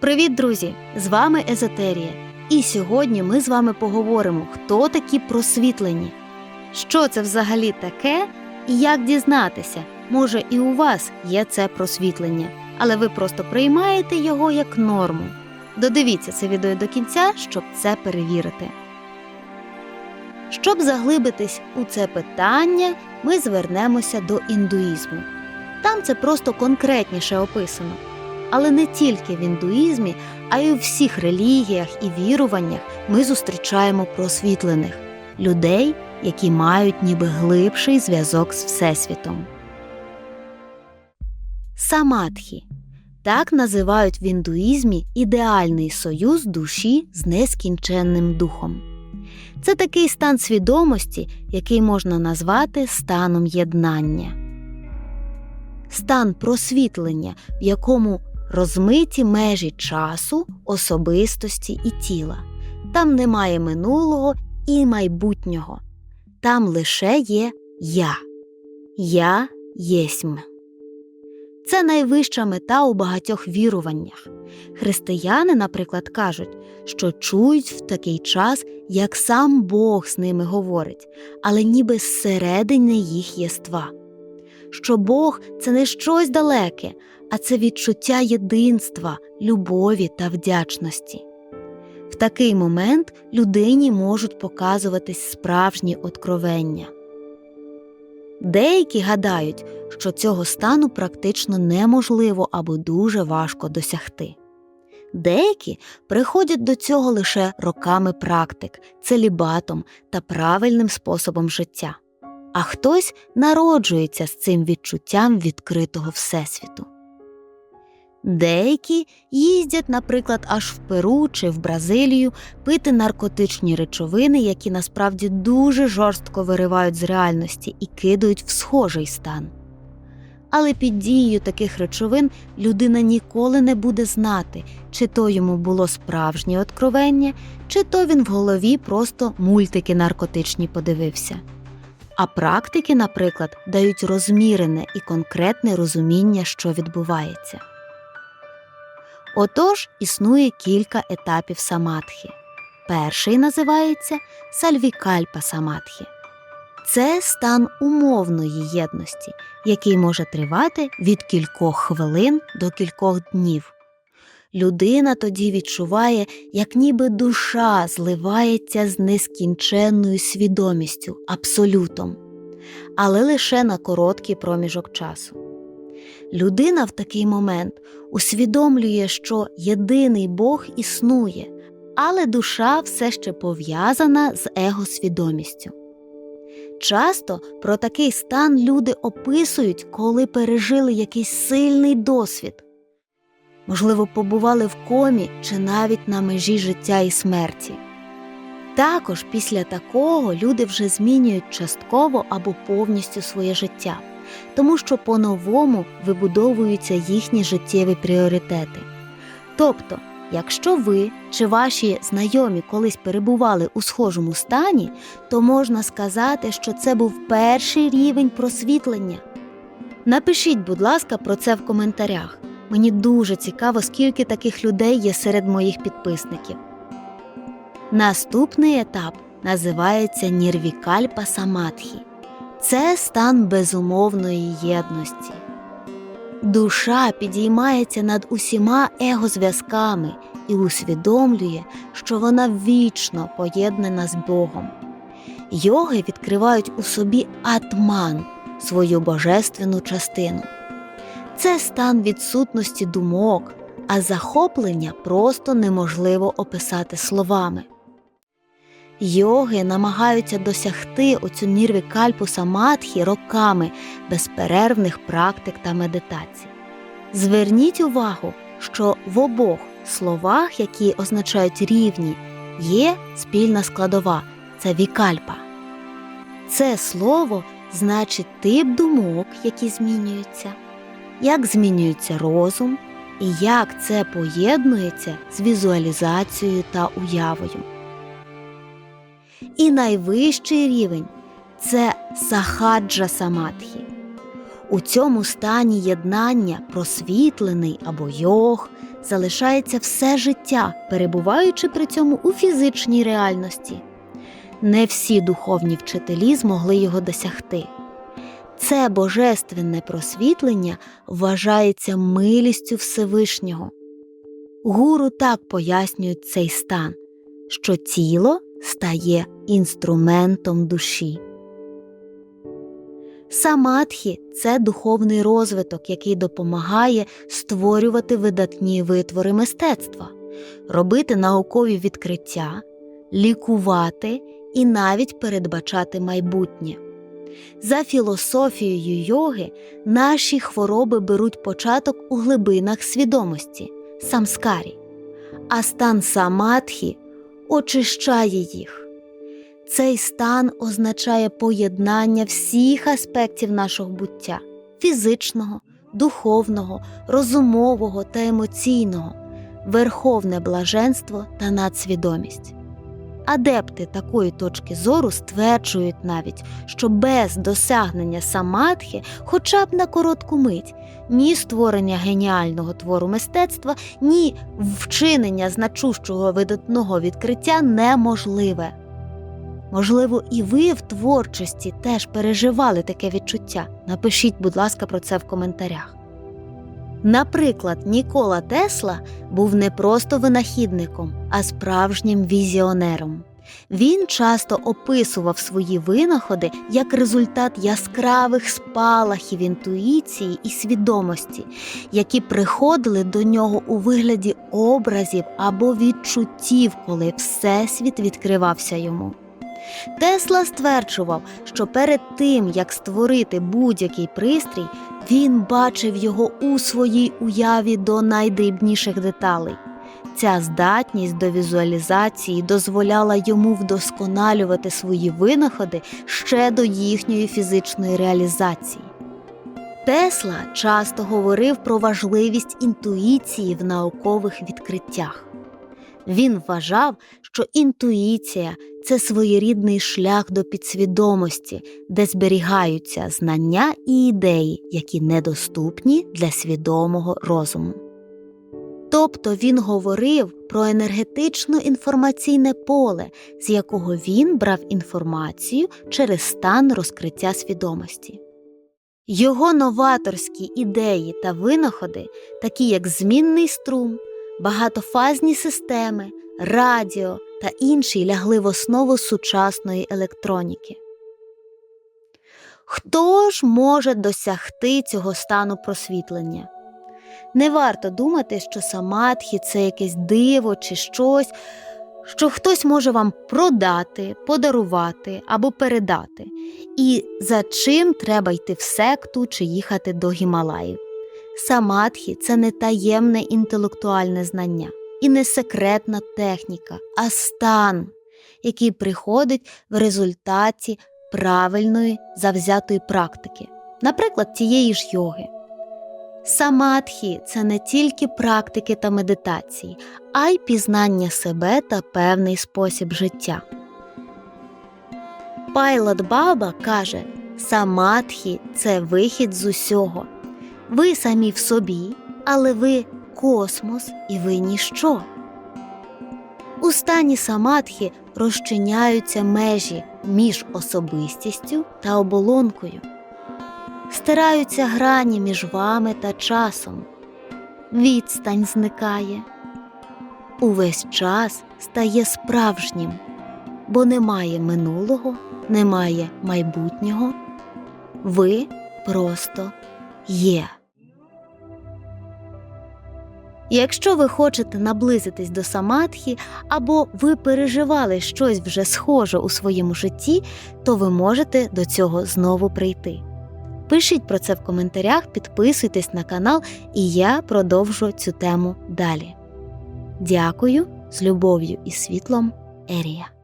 Привіт, друзі! З вами Езотерія. І сьогодні ми з вами поговоримо, хто такі просвітлені, що це взагалі таке і як дізнатися. Може, і у вас є це просвітлення, але ви просто приймаєте його як норму. Додивіться це відео до кінця, щоб це перевірити. Щоб заглибитись у це питання, ми звернемося до індуїзму. Там це просто конкретніше описано. Але не тільки в індуїзмі, а й у всіх релігіях і віруваннях ми зустрічаємо просвітлених людей, які мають ніби глибший зв'язок з Всесвітом. Самадхі так називають в індуїзмі ідеальний союз душі з нескінченним духом. Це такий стан свідомості, який можна назвати станом єднання, стан просвітлення, в якому розмиті межі часу, особистості і тіла. Там немає минулого і майбутнього. Там лише є я. Я єсмь. Це найвища мета у багатьох віруваннях. Християни, наприклад, кажуть, що чують в такий час, як сам Бог з ними говорить, але ніби зсередини їх єства. Що Бог це не щось далеке, а це відчуття єдинства, любові та вдячності. В такий момент людині можуть показуватись справжні откровення. Деякі гадають, що цього стану практично неможливо або дуже важко досягти. Деякі приходять до цього лише роками практик, целібатом та правильним способом життя, а хтось народжується з цим відчуттям відкритого Всесвіту. Деякі їздять, наприклад, аж в Перу чи в Бразилію пити наркотичні речовини, які насправді дуже жорстко виривають з реальності і кидають в схожий стан. Але під дією таких речовин людина ніколи не буде знати, чи то йому було справжнє откровення, чи то він в голові просто мультики наркотичні подивився. А практики, наприклад, дають розмірене і конкретне розуміння, що відбувається. Отож, існує кілька етапів самадхи. Перший називається сальвікальпа самадхи. Це стан умовної єдності, який може тривати від кількох хвилин до кількох днів. Людина тоді відчуває, як ніби душа зливається з нескінченною свідомістю, абсолютом, але лише на короткий проміжок часу. Людина в такий момент усвідомлює, що єдиний Бог існує, але душа все ще пов'язана з егосвідомістю. Часто про такий стан люди описують, коли пережили якийсь сильний досвід, можливо, побували в комі чи навіть на межі життя і смерті. Також після такого люди вже змінюють частково або повністю своє життя тому що по-новому вибудовуються їхні життєві пріоритети. Тобто, якщо ви чи ваші знайомі колись перебували у схожому стані, то можна сказати, що це був перший рівень просвітлення. Напишіть, будь ласка, про це в коментарях. Мені дуже цікаво, скільки таких людей є серед моїх підписників. Наступний етап називається Нірвікальпа Самадхі. Це стан безумовної єдності. Душа підіймається над усіма егозв'язками і усвідомлює, що вона вічно поєднана з Богом. Йоги відкривають у собі атман, свою божественну частину. Це стан відсутності думок, а захоплення просто неможливо описати словами. Йоги намагаються досягти оцю нірві кальпу самадхі роками безперервних практик та медитацій. Зверніть увагу, що в обох словах, які означають рівні, є спільна складова це вікальпа. Це слово значить тип думок, які змінюються, як змінюється розум і як це поєднується з візуалізацією та уявою. І найвищий рівень це сахаджа самадхі. У цьому стані єднання просвітлений або йог залишається все життя, перебуваючи при цьому у фізичній реальності. Не всі духовні вчителі змогли його досягти. Це божественне просвітлення вважається милістю Всевишнього. Гуру так пояснюють цей стан, що тіло стає інструментом душі. Самадхі це духовний розвиток, який допомагає створювати видатні витвори мистецтва, робити наукові відкриття, лікувати і навіть передбачати майбутнє. За філософією йоги, наші хвороби беруть початок у глибинах свідомості самскарі, а стан самадхі очищає їх. Цей стан означає поєднання всіх аспектів нашого буття фізичного, духовного, розумового та емоційного, верховне блаженство та надсвідомість. Адепти такої точки зору стверджують навіть, що без досягнення самадхи, хоча б на коротку мить, ні створення геніального твору мистецтва, ні вчинення значущого видатного відкриття неможливе. Можливо, і ви в творчості теж переживали таке відчуття. Напишіть, будь ласка, про це в коментарях. Наприклад, Нікола Тесла був не просто винахідником, а справжнім візіонером. Він часто описував свої винаходи як результат яскравих спалахів інтуїції і свідомості, які приходили до нього у вигляді образів або відчуттів, коли всесвіт відкривався йому. Тесла стверджував, що перед тим, як створити будь-який пристрій, він бачив його у своїй уяві до найдрібніших деталей. Ця здатність до візуалізації дозволяла йому вдосконалювати свої винаходи ще до їхньої фізичної реалізації. Тесла часто говорив про важливість інтуїції в наукових відкриттях. Він вважав, що інтуїція це своєрідний шлях до підсвідомості, де зберігаються знання і ідеї, які недоступні для свідомого розуму. Тобто він говорив про енергетично інформаційне поле, з якого він брав інформацію через стан розкриття свідомості. Його новаторські ідеї та винаходи, такі як змінний струм, багатофазні системи, радіо та інші лягли в основу сучасної електроніки. Хто ж може досягти цього стану просвітлення? Не варто думати, що самадхі це якесь диво чи щось, що хтось може вам продати, подарувати або передати, і за чим треба йти в секту чи їхати до Гімалаїв. Самадхі це не таємне інтелектуальне знання і не секретна техніка, а стан, який приходить в результаті правильної завзятої практики, наприклад, тієї ж йоги. Самадхі це не тільки практики та медитації, а й пізнання себе та певний спосіб життя. Пайлот Баба каже, самадхі це вихід з усього. Ви самі в собі, але ви космос і ви ніщо. У стані самадхі розчиняються межі між особистістю та оболонкою стираються грані між вами та часом, відстань зникає, увесь час стає справжнім, бо немає минулого, немає майбутнього, ви просто є. Якщо ви хочете наблизитись до самадхі, або ви переживали щось вже схоже у своєму житті, то ви можете до цього знову прийти. Пишіть про це в коментарях, підписуйтесь на канал, і я продовжу цю тему далі. Дякую з любов'ю і світлом, Ерія.